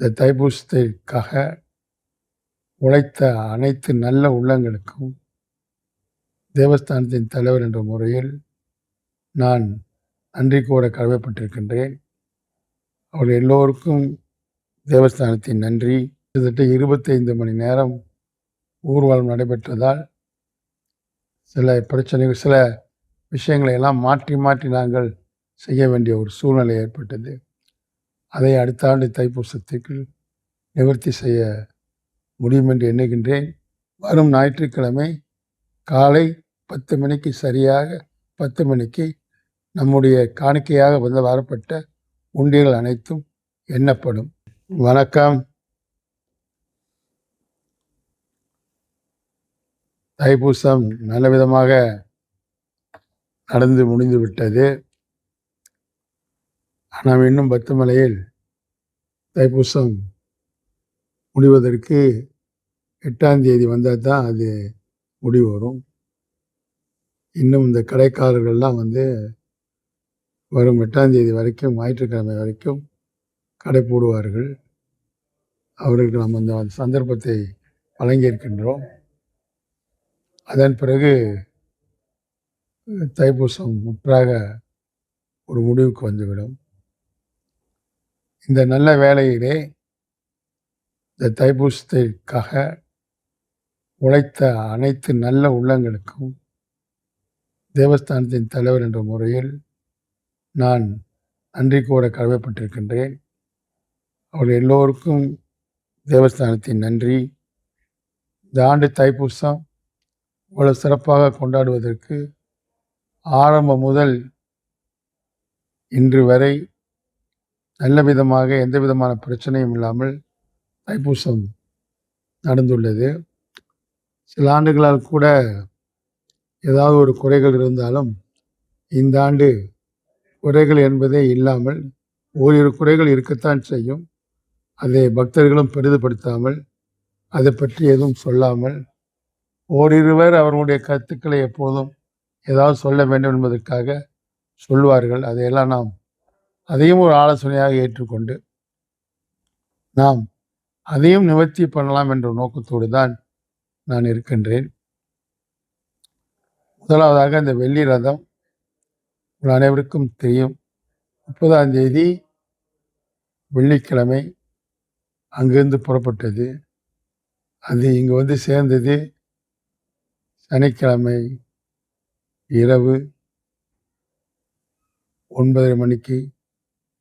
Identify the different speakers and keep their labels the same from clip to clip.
Speaker 1: இந்த தைபூசத்திற்காக உழைத்த அனைத்து நல்ல உள்ளங்களுக்கும் தேவஸ்தானத்தின் தலைவர் என்ற முறையில் நான் நன்றி கூற கடமைப்பட்டிருக்கின்றேன். அவர்கள் எல்லோருக்கும் தேவஸ்தானத்தின் நன்றி. கிட்டத்தட்ட இருபத்தைந்து மணி நேரம் ஊர்வலம் நடைபெற்றதால் சில பிரச்சனைகள் சில விஷயங்களை எல்லாம் மாற்றி மாற்றி நாங்கள் செய்ய வேண்டிய ஒரு சூழ்நிலை ஏற்பட்டது. அதை அடுத்த ஆண்டு தைப்பூசத்துக்கு நிவர்த்தி செய்ய முடியும் என்று எண்ணுகின்றேன். வரும் ஞாயிற்றுக்கிழமை காலை பத்து மணிக்கு சரியாக பத்து மணிக்கு நம்முடைய காணிக்கையாக வந்து வரப்பட்ட உண்டியல் அனைத்தும் எண்ணப்படும். வணக்கம். தைப்பூசம் நல்ல விதமாக நடந்து முடிந்துவிட்டது. ஆனால் இன்னும் பத்துமலையில் தைப்பூசம் முடிவதற்கு எட்டாம் தேதி வந்தால் தான் அது முடிவு வரும். இன்னும் இந்த கடைக்காரர்கள்லாம் வந்து வரும் எட்டாம் தேதி வரைக்கும் ஞாயிற்றுக்கிழமை வரைக்கும் கடை போடுவார்கள். அவர்களுக்கு நாம் அந்த சந்தர்ப்பத்தை வழங்கியிருக்கின்றோம். அதன் பிறகு தைப்பூசம் முற்றாக ஒரு முடிவுக்கு வந்துவிடும். இந்த நல்ல வேலையிலே இந்த தைப்பூசத்திற்காக உழைத்த அனைத்து நல்ல உள்ளங்களுக்கும் தேவஸ்தானத்தின் தலைவர் என்ற முறையில் நான் நன்றி கூற கடமைப்பட்டிருக்கின்றேன். அவர்கள் எல்லோருக்கும் தேவஸ்தானத்தின் நன்றி. இந்த ஆண்டு தைப்பூசம் இவ்வளவு சிறப்பாக கொண்டாடுவதற்கு ஆரம்பம் முதல் இன்று வரை நல்ல விதமாக எந்த விதமான பிரச்சனையும் இல்லாமல் தைப்பூசம் நடந்துள்ளது. சில ஆண்டுகளால் கூட ஏதாவது ஒரு குறைகள் இருந்தாலும் இந்த ஆண்டு குறைகள் என்பதே இல்லாமல் ஓரிரு குறைகள் இருக்கத்தான் செய்யும். அதை பக்தர்களும் பெரிதுபடுத்தாமல் அதை பற்றி எதுவும் சொல்லாமல் ஓரிருவர் அவர்களுடைய கருத்துக்களை எப்போதும் ஏதாவது சொல்ல வேண்டும் என்பதற்காக சொல்வார்கள். அதையெல்லாம் நாம் அதையும் ஒரு ஆலோசனையாக ஏற்றுக்கொண்டு நாம் அதையும் நிவர்த்தி பண்ணலாம் என்ற நோக்கத்தோடு தான் நான் இருக்கின்றேன். முதலாவதாக இந்த வெள்ளி ரதம் உங்கள் அனைவருக்கும் தெரியும். முப்பதாம் தேதி வெள்ளிக்கிழமை அங்கிருந்து புறப்பட்டது. அது இங்கே வந்து சேர்ந்தது சனிக்கிழமை இரவு ஒன்பதரை மணிக்கு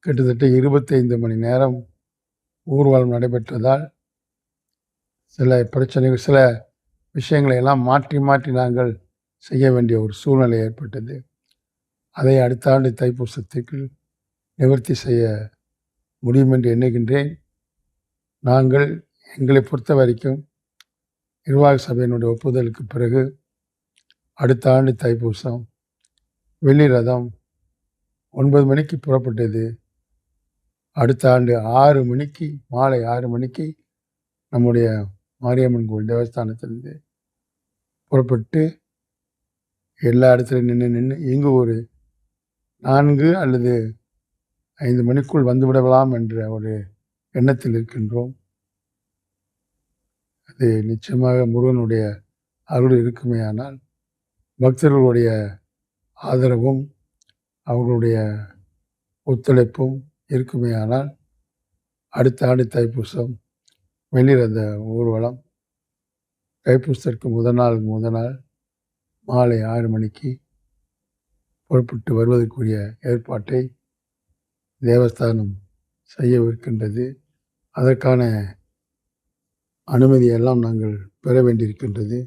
Speaker 1: கிட்டத்தட்ட இருபத்தைந்து மணி நேரம் ஊர்வலம் நடைபெற்றதால் சில பிரச்சனைகள் சில விஷயங்களை எல்லாம் மாற்றி மாற்றி நாங்கள் செய்ய வேண்டிய ஒரு சூழ்நிலை ஏற்பட்டது. அதை அடுத்த ஆண்டு தைப்பூசத்துக்கு நிவர்த்தி செய்ய முடியும் என்று எண்ணுகின்றேன். நாங்கள் எங்களை பொறுத்த வரைக்கும் நிர்வாக சபையினுடைய ஒப்புதலுக்கு பிறகு அடுத்த ஆண்டு தைப்பூசம் வெள்ளி ரதம் ஒன்பது மணிக்கு புறப்பட்டது. அடுத்த ஆண்டு ஆறு மணிக்கு மாலை ஆறு மணிக்கு நம்முடைய மாரியம்மன் கோவில் தேவஸ்தானத்திலிருந்து புறப்பட்டு எல்லா இடத்துலையும் நின்று நின்று இங்கு ஒரு நான்கு அல்லது ஐந்து மணிக்குள் வந்துவிடலாம் என்ற ஒரு எண்ணத்தில் இருக்கின்றோம். அது நிச்சயமாக முருகனுடைய அருள் இருக்குமே ஆனால் பக்தர்களுடைய ஆதரவும் அவர்களுடைய ஒத்துழைப்பும் இருக்குமே ஆனால் அடுத்த ஆண்டு தைப்பூசம் வெளியிறந்த ஊர்வலம் தைப்பூசத்திற்கு முதல் நாள் முதல் நாள் மாலை ஆறு மணிக்கு புறப்பட்டு வருவதற்குரிய ஏற்பாட்டை தேவஸ்தானம் செய்யவிருக்கின்றது. அதற்கான அனுமதியெல்லாம் நாங்கள் பெற வேண்டியிருக்கின்றது.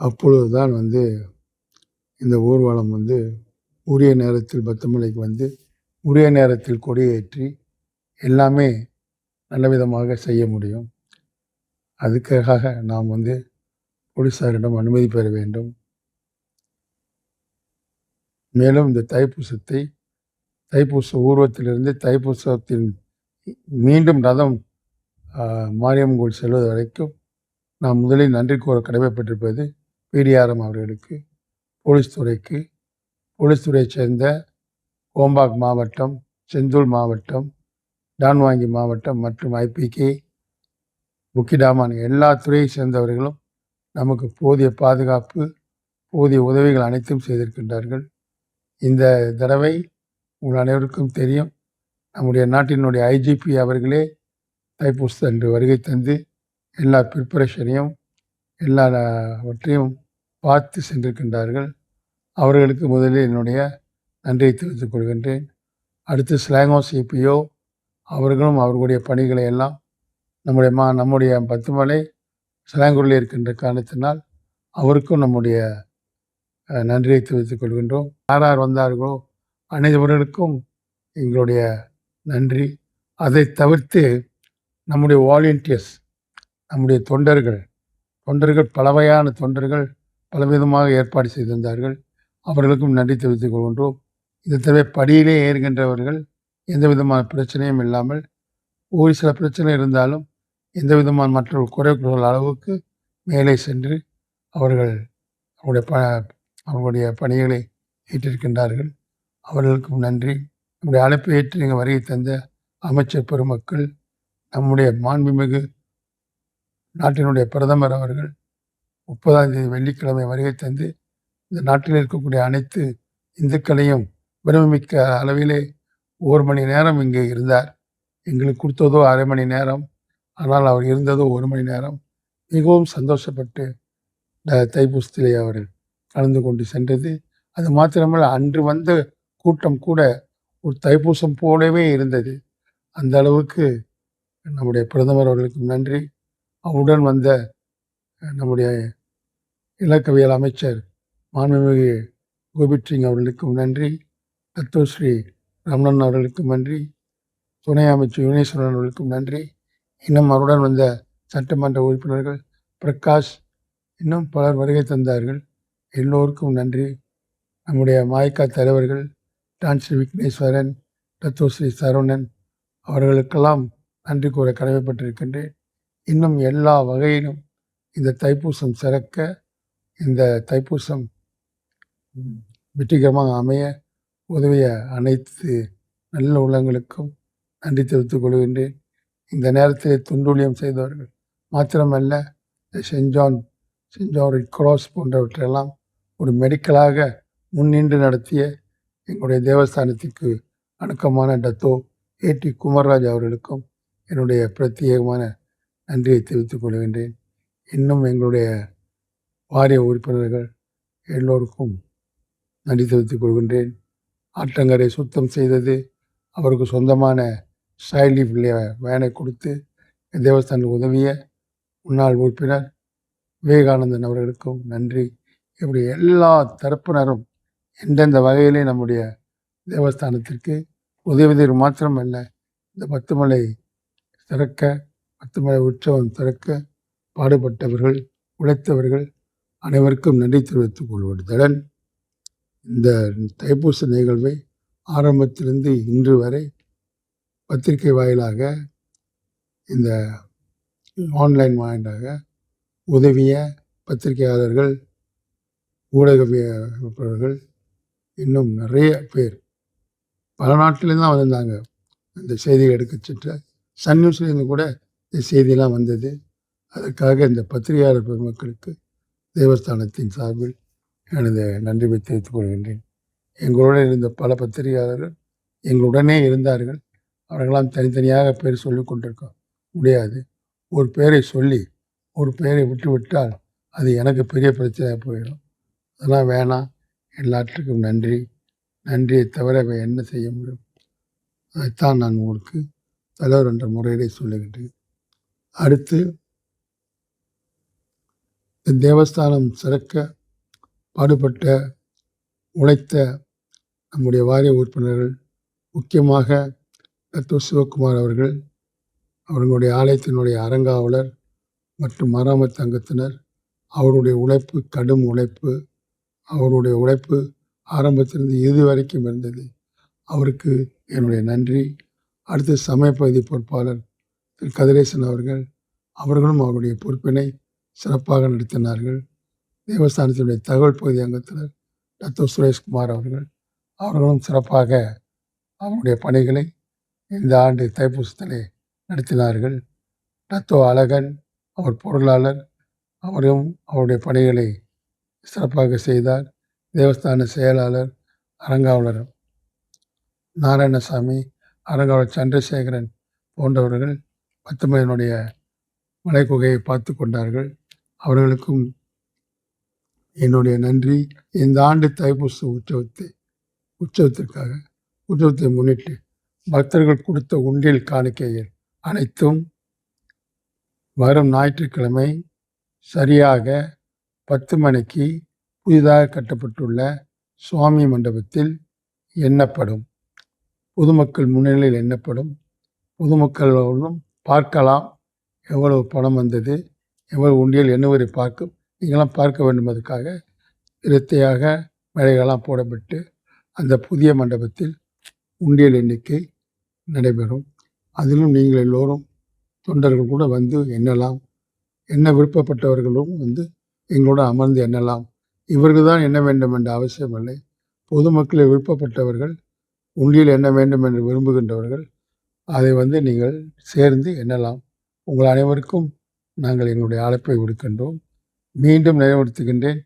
Speaker 1: அப்பொழுது தான் வந்து இந்த ஊர்வலம் வந்து உரிய நேரத்தில் பத்தமலைக்கு வந்து உரிய நேரத்தில் கொடியேற்றி எல்லாமே நல்ல விதமாக செய்ய முடியும். அதுக்காக நாம் வந்து போலீஸாரிடம் அனுமதி பெற வேண்டும். மேலும் இந்த தைப்பூசத்தை தைப்பூச ஊர்வத்திலிருந்து தைப்பூசத்தின் மீண்டும் ரதம் மாரியம்மன் கோயில் செல்வது வரைக்கும் நாம் முதலில் நன்றி கூற கடமைப்பட்டிருப்பது பிடிஆர்எம் அவர்களுக்கு போலீஸ் துறைக்கு போலீஸ் துறையைச் சேர்ந்த கோம்பாக் மாவட்டம் செந்தூர் மாவட்டம் டான்வாங்கி மாவட்டம் மற்றும் ஐபிகே புக்கிடாமான் எல்லா துறையை சேர்ந்தவர்களும் நமக்கு போதிய பாதுகாப்பு போதிய உதவிகள் அனைத்தும் செய்திருக்கின்றார்கள். இந்த தடவை உங்கள் அனைவருக்கும் தெரியும் நம்முடைய நாட்டினுடைய ஐஜிபி அவர்களே தைப்பூசம் அன்று வருகை தந்து எல்லா ப்ரிப்பரேஷனையும் எல்லாவற்றையும் பார்த்து சென்றிருக்கின்றார்கள். அவர்களுக்கு முதலில் என்னுடைய நன்றியை தெரிவித்துக் கொள்கின்றேன். அடுத்து ஸ்லாங்கோ சிபிஓ அவர்களும் அவர்களுடைய பணிகளை எல்லாம் நம்முடைய மா நம்முடைய பத்துமலை சிலாங்கூரில் இருக்கின்ற காரணத்தினால் அவருக்கும் நம்முடைய நன்றியை தெரிவித்துக் கொள்கின்றோம். யார் யார் வந்தார்களோ அனைவர்களுக்கும் எங்களுடைய நன்றி. அதை தவிர்த்து நம்முடைய வாலண்டியர்ஸ் நம்முடைய தொண்டர்கள் தொண்டர்கள் பலவையான தொண்டர்கள் பலவிதமாக ஏற்பாடு செய்திருந்தார்கள். அவர்களுக்கும் நன்றி தெரிவித்துக் கொள்கின்றோம். இது தவிர படியிலே ஏறுகின்றவர்கள் எந்த விதமான பிரச்சனையும் இல்லாமல் ஒரு சில பிரச்சனை இருந்தாலும் எந்த விதமான மற்ற குறை அளவுக்கு மேலே சென்று அவர்கள் அவருடைய ப அவர்களுடைய பணிகளை ஏற்றிருக்கின்றார்கள். அவர்களுக்கும் நன்றி. நம்முடைய அழைப்பை ஏற்று நீங்கள் வருகை தந்த அமைச்சர் பெருமக்கள் நம்முடைய மாண்புமிகு நாட்டினுடைய பிரதமர் அவர்கள் முப்பதாம் தேதி வெள்ளிக்கிழமை வருகை தந்து இந்த நாட்டில் இருக்கக்கூடிய அனைத்து இந்துக்களையும் பிரமிக்க அளவிலே ஒரு மணி நேரம் இங்கே இருந்தார். எங்களுக்கு கொடுத்ததோ அரை மணி நேரம் ஆனால் அவர் இருந்ததோ ஒரு மணி நேரம். மிகவும் சந்தோஷப்பட்டு தைப்பூசத்திலே அவர் கலந்து கொண்டு சென்றது. அது மாத்திரமல்ல அன்று வந்த கூட்டம் கூட ஒரு தைப்பூசம் போலவே இருந்தது. அந்த அளவுக்கு நம்முடைய பிரதமர் அவர்களுக்கும் நன்றி. அவருடன் வந்த நம்முடைய இலக்கவியல் அமைச்சர் மாண்புமிகு கோபித் சிங் அவர்களுக்கும் நன்றி. தத்துவஸ்ரீ ரமணன் அவர்களுக்கும் நன்றி. துணை அமைச்சர் யுனேஸ்வரன் அவர்களுக்கும் நன்றி. இன்னும் அவருடன் வந்த சட்டமன்ற உறுப்பினர்கள் பிரகாஷ் இன்னும் பலர் வருகை தந்தார்கள். எல்லோருக்கும் நன்றி. நம்முடைய மாய்க்கா தலைவர்கள் டான்ஸ்ரீ விக்னேஸ்வரன் தத்துவஸ்ரீ சரவணன் அவர்களுக்கெல்லாம் நன்றி கூற கடமைப்பட்டிருக்கின்றேன். இன்னும் எல்லா வகையிலும் இந்த தைப்பூசம் சிறக்க இந்த தைப்பூசம் வெற்றிகரமாக அமைய உதவிய அனைத்து நல்ல உள்ளங்களுக்கும் நன்றி தெரிவித்துக் கொள்கின்றேன். இந்த நேரத்தில் துண்டுலியம் செய்தவர்கள் மாத்திரமல்ல செஞ்சான் செஞ்சான் ரெட் கிராஸ் போன்றவற்றையெல்லாம் ஒரு மெடிக்கலாக முன்னின்று நடத்திய எங்களுடைய தேவஸ்தானத்திற்கு அணுக்கமான டத்தோ ஏடி குமர்ராஜ் அவர்களுக்கும் என்னுடைய பிரத்யேகமான நன்றியை தெரிவித்துக் கொள்கின்றேன். இன்னும் எங்களுடைய வாரிய உறுப்பினர்கள் எல்லோருக்கும் நன்றி தெரிவித்துக் கொள்கின்றேன். ஆற்றங்கரை சுத்தம் செய்தது. அவருக்கு சொந்தமான ஸ்டைலி வேனை கொடுத்து தேவஸ்தானுக்கு உதவிய முன்னாள் உறுப்பினர் விவேகானந்தன் அவர்களுக்கும் நன்றி. இப்படி எல்லா தரப்பினரும் எந்தெந்த வகையிலே நம்முடைய தேவஸ்தானத்திற்கு உதவியது மாத்திரமல்ல இந்த பத்துமலை திறக்க பத்துமலை உற்சவம் திறக்க பாடுபட்டவர்கள் உழைத்தவர்கள் அனைவருக்கும் நன்றி தெரிவித்துக் கொள்வதுடன் இந்த தைப்பூச நிகழ்வை ஆரம்பத்திலிருந்து இன்று வரை பத்திரிகை வாயிலாக இந்த ஆன்லைன் வாயிலாக உதவிய பத்திரிகையாளர்கள் ஊடகவியலாளர்கள் இன்னும் நிறைய பேர். பல நாட்டிலேருந்து தான் வந்திருந்தாங்க. இந்த செய்திகள் எடுக்க சென்ற சன் நியூஸ்லேருந்து கூட இந்த செய்தியெல்லாம் வந்தது. அதற்காக இந்த பத்திரிகையாளர் பெருமக்களுக்கு தேவஸ்தானத்தின் சார்பில் எனது நன்றியை தெரிவித்துக் கொள்கின்றேன். எங்களுடன் இருந்த பல பத்திரிகையாளர்கள் எங்களுடனே இருந்தார்கள். அவர்களெல்லாம் தனித்தனியாக பேர் சொல்லி கொண்டிருக்க முடியாது. ஒரு பேரை சொல்லி ஒரு பெயரை விட்டுவிட்டால் அது எனக்கு பெரிய பிரச்சனையாக போயிடும். அதெல்லாம் வேணாம். எல்லாற்றுக்கும் நன்றி. நன்றியை தவிர என்ன செய்ய முடியும்? அதைத்தான் நான் உங்களுக்கு தலைவர் என்ற முறையிலே சொல்லுகின்றேன். அடுத்து தேவஸ்தானம் சிறக்க பாடுபட்ட உழைத்த நம்முடைய வாரிய உறுப்பினர்கள் முக்கியமாக டாக்டர் சிவகுமார் அவர்கள் அவர்களுடைய ஆலயத்தினுடைய அறங்காவலர் மற்றும் மராமத்து அங்கத்தினர் அவருடைய உழைப்பு கடும் உழைப்பு அவருடைய உழைப்பு ஆரம்பத்திலிருந்து இறுதி வரைக்கும் இருந்தது. அவருக்கு என்னுடைய நன்றி. அடுத்து சமயப்பகுதி பொறுப்பாளர் திரு கதிரேசன் அவர்கள் அவர்களும் அவருடைய பொறுப்பினை சிறப்பாக நடத்தினார்கள். தேவஸ்தானத்தினுடைய தகவல் பகுதி அங்கத்தினர் டாக்டர் சுரேஷ்குமார் அவர்கள். அவர்களும் சிறப்பாக அவருடைய பணிகளை இந்த ஆண்டு தைப்பூசத்திலே நடத்தினார்கள். தத்துவ அழகன் அவர் பொருளாளர் அவரும் அவருடைய பணிகளை சிறப்பாக செய்தார். தேவஸ்தான செயலாளர் அரங்காவலர் நாராயணசாமி அரங்காவலர் சந்திரசேகரன் போன்றவர்கள் பத்துமையனுடைய மலைக்குகையை பார்த்து கொண்டார்கள். அவர்களுக்கும் என்னுடைய நன்றி. இந்த ஆண்டு தைப்பூச உற்சவத்தை உற்சவத்திற்காக உற்சவத்தை முன்னிட்டு பக்தர்கள் கொடுத்த உண்டியல் காணிக்கைகள் அனைத்தும் வரும் ஞாயிற்றுக்கிழமை சரியாக பத்து மணிக்கு புதிதாக கட்டப்பட்டுள்ள சுவாமி மண்டபத்தில் எண்ணப்படும். பொதுமக்கள் முன்னிலையில் எண்ணப்படும். பொதுமக்களும் பார்க்கலாம். எவ்வளவு பணம் வந்தது? எவ்வளவு உண்டியல் எண்ணுவதை பார்க்கும். நீங்களாம் பார்க்க வேண்டும் அதுக்காக இருத்தையாக போடப்பட்டு அந்த புதிய மண்டபத்தில் உண்டியல் எண்ணிக்கை நடைபெறும். அதிலும் நீங்கள் எல்லோரும் தொண்டர்கள் கூட வந்து எண்ணலாம். என்ன விருப்பப்பட்டவர்களும் வந்து எங்களோட அமர்ந்து எண்ணலாம். இவர்கள் தான் எண்ண வேண்டும் என்ற அவசியமில்லை பொதுமக்களை விருப்பப்பட்டவர்கள் உண்டியல் எண்ண வேண்டும் என்று விரும்புகின்றவர்கள் அதை வந்து நீங்கள் சேர்ந்து எண்ணலாம். உங்கள் அனைவருக்கும் நாங்கள் எங்களுடைய அழைப்பை விடுக்கின்றோம். மீண்டும் நினைவுறுத்துகின்றேன்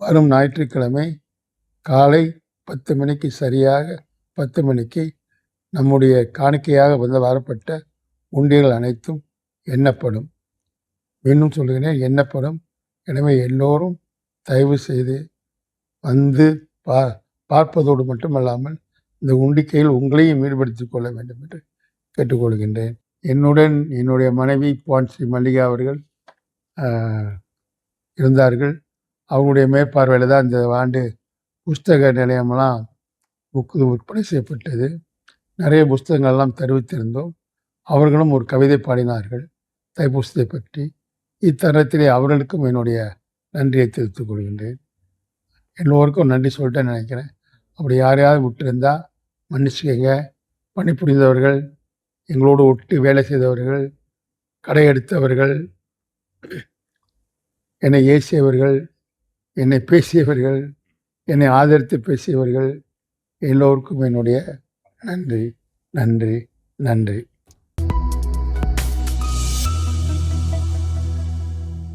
Speaker 1: வரும் ஞாயிற்றுக்கிழமை காலை பத்து மணிக்கு சரியாக பத்து மணிக்கு நம்முடைய காணிக்கையாக வந்து வரப்பட்ட உண்டியல் அனைத்தும் எண்ணப்படும். இன்னும் சொல்லுகிறேன் எண்ணப்படும். எனவே எல்லோரும் தயவு செய்து வந்து பா பார்ப்பதோடு மட்டுமல்லாமல் இந்த உண்டிக்கையில் உங்களையும் ஈடுபடுத்திக் கொள்ள வேண்டும் என்று கேட்டுக்கொள்கின்றேன். என்னுடன் என்னுடைய மனைவி பான் ஸ்ரீ மல்லிகா அவர்கள் இருந்தார்கள். அவங்களுடைய மேற்பார்வையில் தான் இந்த ஆண்டு புஸ்தக நிலையமெல்லாம் புக்கு விற்பனை செய்யப்பட்டது. நிறைய புஸ்தகங்கள்லாம் தெரிவித்திருந்தோம். அவர்களும் ஒரு கவிதை பாடினார்கள் தைப்பூசத்தை பற்றி. இத்தருணத்திலே அவர்களுக்கும் என்னுடைய நன்றியை தெரிவித்துக் கொள்கின்றேன். எல்லோருக்கும் நன்றி சொல்லிட்டேன்னு நினைக்கிறேன். அப்படி யாரையாவது விட்டுருந்தால் மன்னிச்சுக்கங்க. பணிபுரிந்தவர்கள் எங்களோடு ஒட்டி வேலை செய்தவர்கள் கடை எடுத்தவர்கள் என்னை ஏசியவர்கள் என்னை பேசியவர்கள் என்னை ஆதரித்து பேசியவர்கள் எல்லோருக்கும் என்னுடைய நன்றி நன்றி நன்றி.